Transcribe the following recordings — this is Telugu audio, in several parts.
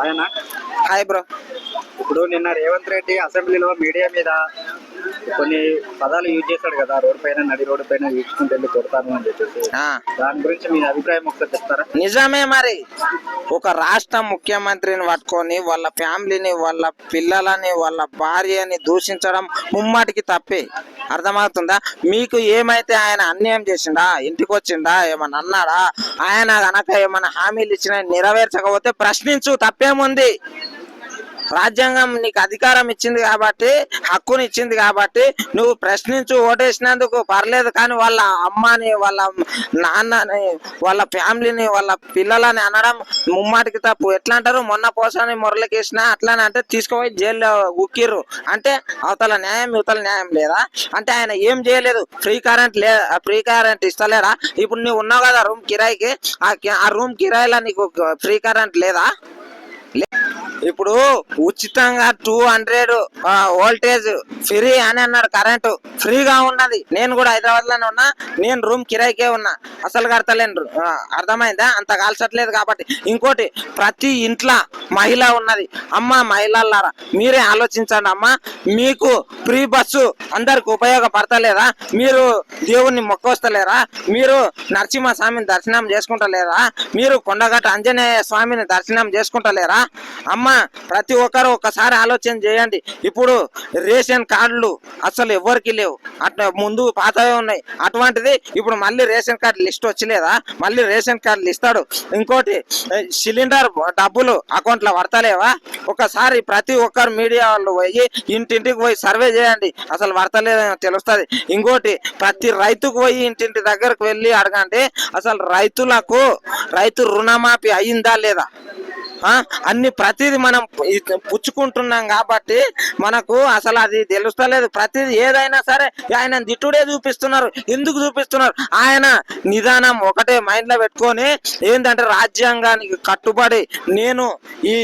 ఆయన హాయ్ బ్రో ఇప్పుడు నిన్న రేవంత్ రెడ్డి అసెంబ్లీలో మీడియా మీద కొన్ని పదాలు యూజ్ చేశాడు కదా రోడ్డు పైన నడి రోడ్డు పైన వెళ్ళి కొడతాను అని చెప్పేసి. దాని గురించి మీ అభిప్రాయం ఒకసారి చెప్తారా? నిజమే మరి. ఒక రాష్ట్ర ముఖ్యమంత్రిని పట్టుకొని వాళ్ళ ఫ్యామిలీని వాళ్ళ పిల్లలని వాళ్ళ భార్యని దూషించడం ముమ్మాటికి తప్పే. అర్థమవుతుందా? మీకు ఏమైతే ఆయన అన్యాయం చేసిండా ఇంటికి వచ్చిండా ఏమన్నా అన్నాడా ఆయన గనక ఏమన్నా హామీలు ఇచ్చిన నెరవేర్చకపోతే ప్రశ్నించు తప్పేముంది? రాజ్యాంగం నీకు అధికారం ఇచ్చింది కాబట్టి హక్కుని ఇచ్చింది కాబట్టి నువ్వు ప్రశ్నించు ఓటేసినందుకు పర్లేదు కానీ వాళ్ళ అమ్మని వాళ్ళ నాన్నని వాళ్ళ ఫ్యామిలీని వాళ్ళ పిల్లలని అనడం ముమ్మాటికి తప్పు. ఎట్లా అంటారు మొన్న పోసాని మురళకేసిన అట్లానే అంటే తీసుకుపోయి జైల్లో ఉక్కిర్రు. అంటే అవతల న్యాయం ఇవతల న్యాయం లేదా? అంటే ఆయన ఏం చేయలేదు? ఫ్రీ కరెంట్ లే ఫ్రీ కరెంట్ ఇస్తలేరా? ఇప్పుడు నువ్వు ఉన్నావు కదా రూమ్ కిరాయికి. ఆ కి- ఆ రూమ్ కిరాయిలో నీకు ఫ్రీ కరెంట్ లేదా? లే- ఇప్పుడు ఉచితంగా టూ హండ్రెడ్ వోల్టేజ్ ఫ్రీ అని అన్నాడు కరెంటు ఫ్రీగా ఉన్నది. నేను కూడా హైదరాబాద్లోనే ఉన్నా. నేను రూమ్ కిరాయికే ఉన్నా. అసలు కడతలేను. అర్థమైందా? అంత కాల్చట్లేదు కాబట్టి. ఇంకోటి ప్రతి ఇంట్లో మహిళ ఉన్నది. అమ్మ మహిళలారా మీరే ఆలోచించండి అమ్మ. మీకు ఫ్రీ బస్సు అందరికి ఉపయోగపడతలేదా? మీరు దేవుణ్ణి మొక్కొస్తలేరా? మీరు నరసింహ స్వామిని దర్శనం చేసుకుంటలేరా? మీరు కొండగట్ట ఆంజనేయ స్వామిని దర్శనం చేసుకుంటలేరా? అమ్మ ప్రతి ఒక్కరు ఒకసారి ఆలోచన చేయండి. ఇప్పుడు రేషన్ కార్డులు అసలు ఎవరికి లేవు. అట్లా ముందు పాతవే ఉన్నాయి. అటువంటిది ఇప్పుడు మళ్ళీ రేషన్ కార్డు లిస్ట్ వచ్చలేదా? మళ్ళీ రేషన్ కార్డులు ఇస్తాడు. ఇంకోటి సిలిండర్ డబ్బులు అకౌంట్లో పడతలేవా? ఒకసారి ప్రతి ఒక్కరు మీడియా వాళ్ళు పోయి ఇంటింటికి పోయి సర్వే చేయండి. అసలు పడతలేదని తెలుస్తుంది. ఇంకోటి ప్రతి రైతుకు పోయి ఇంటింటి దగ్గరకు వెళ్ళి అడగండి. అసలు రైతులకు రైతు రుణమాఫీ అయిందా లేదా? అన్ని ప్రతిది మనం పుచ్చుకుంటున్నాం కాబట్టి మనకు అసలు అది తెలుస్తలేదు. ప్రతిది ఏదైనా సరే ఆయన దిట్టుడే చూపిస్తున్నారు. ఎందుకు చూపిస్తున్నారు? ఆయన నిదానం ఒకటే మైండ్లో పెట్టుకొని ఏంటంటే రాజ్యాంగానికి కట్టుబడి నేను ఈ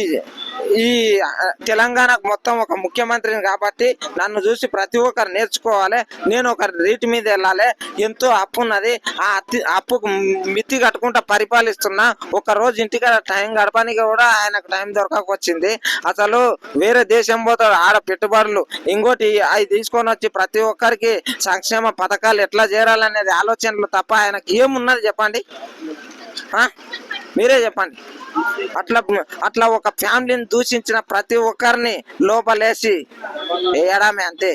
ఈ తెలంగాణ మొత్తం ఒక ముఖ్యమంత్రిని కాబట్టి నన్ను చూసి ప్రతి ఒక్కరు నేర్చుకోవాలి. నేను ఒక రీతి మీద వెళ్ళాలి. ఎంతో అప్పు ఉన్నది. ఆ అత్తి అప్పుకు మిత్తి కట్టుకుంటా పరిపాలిస్తున్నా. ఒక రోజు ఇంటికాడ టైం గడపడానికి కూడా ఆయనకు టైం దొరకక వచ్చింది అసలు వేరే దేశం పోతాడు. ఆడ పెట్టుబడులు. ఇంకోటి అవి తీసుకొని వచ్చి ప్రతి ఒక్కరికి సంక్షేమ పథకాలు ఎట్లా చేరాలనేది ఆలోచనలు తప్ప ఆయనకి ఏమున్నది చెప్పండి? మీరే చెప్పండి. అట్లా అట్లా ఒక ఫ్యామిలీని దూషించిన ప్రతి ఒక్కరిని లోపలేసి వేయడమే అంతే.